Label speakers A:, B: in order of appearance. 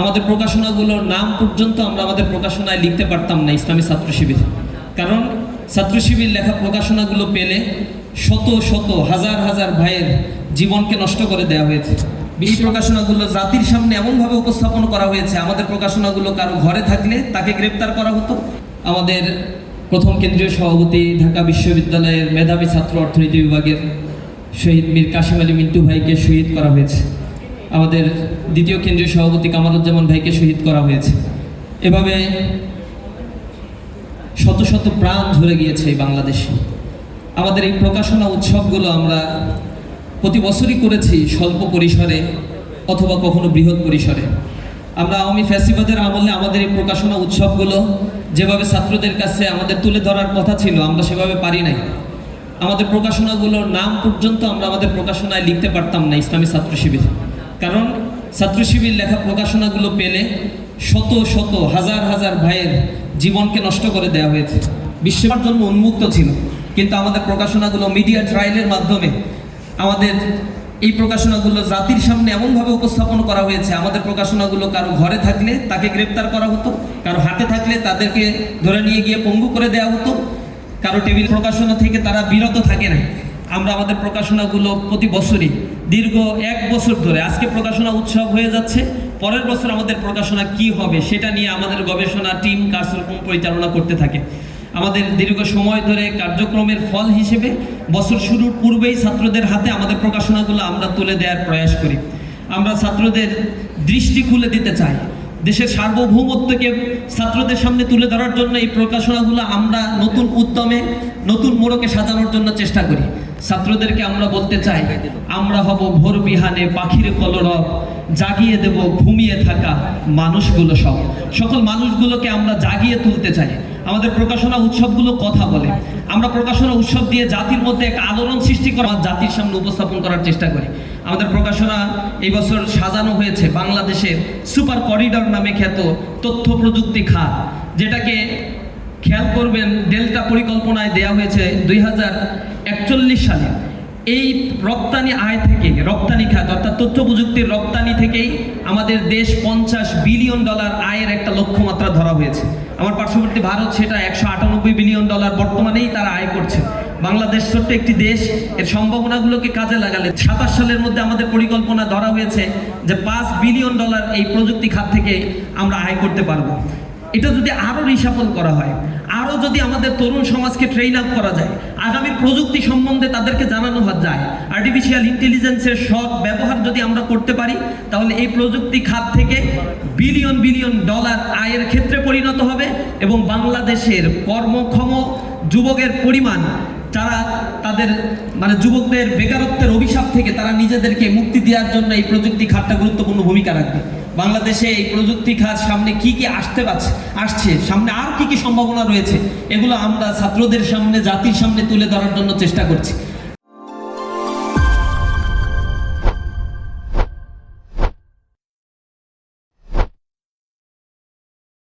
A: আমাদের প্রকাশনাগুলোর নাম পর্যন্ত আমরা আমাদের প্রকাশনায় লিখতে পারতাম না ইসলামী ছাত্র শিবির। কারণ ছাত্র শিবির লেখা প্রকাশনাগুলো পেলে শত শত, হাজার হাজার ভাইয়ের জীবনকে নষ্ট করে দেওয়া হয়েছে। এই প্রকাশনাগুলো জাতির সামনে এমনভাবে উপস্থাপন করা হয়েছে, আমাদের প্রকাশনাগুলো কারও ঘরে থাকলে তাকে গ্রেপ্তার করা হতো। আমাদের প্রথম কেন্দ্রীয় সভাপতি, ঢাকা বিশ্ববিদ্যালয়ের মেধাবী ছাত্র অর্থনীতি বিভাগের শহীদ মীর কাশিম আলী মিন্টু ভাইকে শহীদ করা হয়েছে। আমাদের দ্বিতীয় কেন্দ্রীয় সভাপতি কামারুজ্জামান ভাইকে শহীদ করা হয়েছে। এভাবে শত শত প্রাণ ঝরে গিয়েছে এই বাংলাদেশে। আমাদের এই প্রকাশনা উৎসবগুলো আমরা প্রতি বছরই করেছি স্বল্প পরিসরে অথবা কখনো বৃহৎ পরিসরে। আমরা আওয়ামী ফ্যাসিবাদের আমলে আমাদের এই প্রকাশনা উৎসবগুলো যেভাবে ছাত্রদের কাছে আমাদের তুলে ধরার কথা ছিল, আমরা সেভাবে পারি নাই। আমাদের প্রকাশনাগুলোর নাম পর্যন্ত আমরা আমাদের প্রকাশনায় লিখতে পারতাম না ইসলামী ছাত্র শিবির। কারণ ছাত্র শিবির লেখা প্রকাশনাগুলো পেলে শত শত, হাজার হাজার ভাইয়ের জীবনকে নষ্ট করে দেওয়া হয়েছে। বিশ্বের জন্য উন্মুক্ত ছিল। কিন্তু আমাদের প্রকাশনাগুলো মিডিয়া ট্রায়ালের মাধ্যমে আমাদের এই প্রকাশনাগুলো জাতির সামনে এমনভাবে উপস্থাপন করা হয়েছে, আমাদের প্রকাশনাগুলো কারও ঘরে থাকলে তাকে গ্রেপ্তার করা হতো, কারও হাতে থাকলে তাদেরকে ধরে নিয়ে গিয়ে পঙ্গু করে দেওয়া হতো, কারও টেবিল প্রকাশনা থেকে তারা বিরত থাকে না আমরা আমাদের প্রকাশনাগুলো প্রতি বছরই দীর্ঘ এক বছর ধরে আজকে প্রকাশনা উৎসব হয়ে যাচ্ছে। পরের বছর আমাদের প্রকাশনা কি হবে সেটা নিয়ে আমাদের গবেষণা টিম, কার্যক্রম পরিচালনা করতে থাকে। আমাদের দীর্ঘ সময় ধরে কার্যক্রমের ফল হিসেবে বছর শুরুর পূর্বেই ছাত্রদের হাতে আমাদের প্রকাশনাগুলো আমরা তুলে দেওয়ার প্রয়াস করি। আমরা ছাত্রদের দৃষ্টি খুলে দিতে চাই। দেশের সার্বভৌমত্বকে ছাত্রদের সামনে তুলে ধরার জন্য এই প্রকাশনাগুলো আমরা নতুন উদ্যমে, নতুন মোড়কে সাজানোর জন্য চেষ্টা করি। ছাত্রদেরকে আমরা বলতে চাই, আমরা হব ভোর বিহানে পাখির কলরব। জাগিয়ে দেব, ঘুমিয়ে থাকা মানুষগুলো সব। সকল মানুষগুলোকে আমরা জাগিয়ে তুলতে চাই। আমাদের প্রকাশনা উৎসবগুলো কথা বলে। আমরা প্রকাশনা উৎসব দিয়ে জাতির মধ্যে একটা আলোড়ন সৃষ্টি করা জাতির সামনে উপস্থাপন করার চেষ্টা করি। আমাদের প্রকাশনা এই বছর সাজানো হয়েছে বাংলাদেশের সুপার করিডর নামে খ্যাত তথ্য প্রযুক্তি খাত, যেটাকে খেয়াল করবেন, ডেল্টা পরিকল্পনায় দেয়া হয়েছে দুই হাজার একচল্লিশ সালে। এই রপ্তানি আয় থেকে রপ্তানি খাত, অর্থাৎ তথ্য প্রযুক্তির রপ্তানি থেকেই আমাদের দেশ পঞ্চাশ বিলিয়ন ডলার আয়ের একটা লক্ষ্যমাত্রা ধরা হয়েছে। আমার পার্শ্ববর্তী ভারত সেটা একশো আটানব্বই বিলিয়ন ডলার বর্তমানেই তারা আয় করছে। বাংলাদেশ ছোট্ট একটি দেশ, এর সম্ভাবনাগুলোকে কাজে লাগালে সাতাশ সালের মধ্যে আমাদের পরিকল্পনা ধরা হয়েছে যে পাঁচ বিলিয়ন ডলার এই প্রযুক্তি খাত থেকে আমরা আয় করতে পারব। এটা যদি আরও রিসাপল করা হয় আরও যদি আমাদের তরুণ সমাজকে ট্রেন আপ করা যায় আগামীর প্রযুক্তি সম্বন্ধে তাদেরকে জানানো যায় আর্টিফিশিয়াল ইন্টেলিজেন্সের সৎ ব্যবহার যদি আমরা করতে পারি, তাহলে এই প্রযুক্তি খাত থেকে বিলিয়ন বিলিয়ন ডলার আয়ের ক্ষেত্রে পরিণত হবে এবং বাংলাদেশের কর্মক্ষম যুবকের পরিমাণ যারা তাদের মানে যুবকদের বেকারত্বের অভিশাপ থেকে তারা নিজেদেরকে মুক্তি দেওয়ার জন্য এই প্রযুক্তি খাতটা গুরুত্বপূর্ণ ভূমিকা রাখবে। বাংলাদেশে এই প্রযুক্তি খাত সামনে কি কি আসতে পারছে, আসছে, সামনে আর কি কি সম্ভাবনা রয়েছে, এগুলো আমরা ছাত্রদের সামনে, জাতির সামনে তুলে ধরার জন্য চেষ্টা করছি।